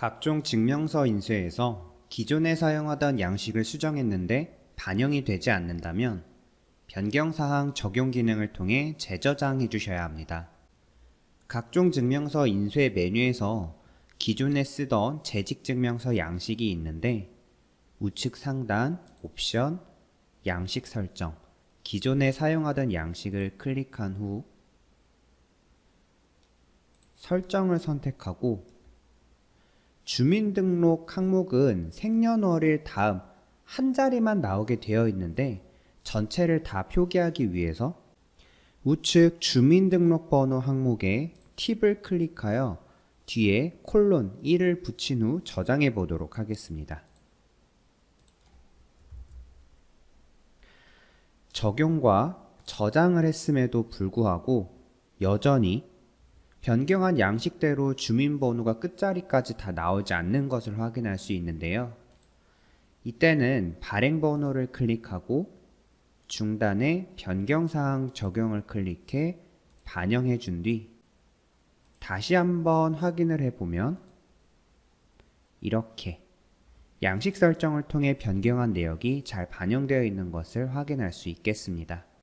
각종 증명서 인쇄에서 기존에 사용하던 양식을 수정했는데 반영이 되지 않는다면 변경사항 적용 기능을 통해 재저장해 주셔야 합니다. 각종 증명서 인쇄 메뉴에서 기존에 쓰던 재직증명서 양식이 있는데 우측 상단 옵션 양식 설정 기존에 사용하던 양식을 클릭한 후 설정을 선택하고 주민등록 항목은 생년월일 다음 한 자리만 나오게 되어 있는데 전체를 다 표기하기 위해서 우측 주민등록번호 항목에 팁을 클릭하여 뒤에 콜론 1을 붙인 후 저장해 보도록 하겠습니다. 적용과 저장을 했음에도 불구하고 여전히 변경한 양식대로 주민번호가 끝자리까지 다 나오지 않는 것을 확인할 수 있는데요. 이때는 발행번호를 클릭하고 중단에 변경사항 적용을 클릭해 반영해 준 뒤 다시 한번 확인을 해보면 이렇게 양식 설정을 통해 변경한 내역이 잘 반영되어 있는 것을 확인할 수 있겠습니다.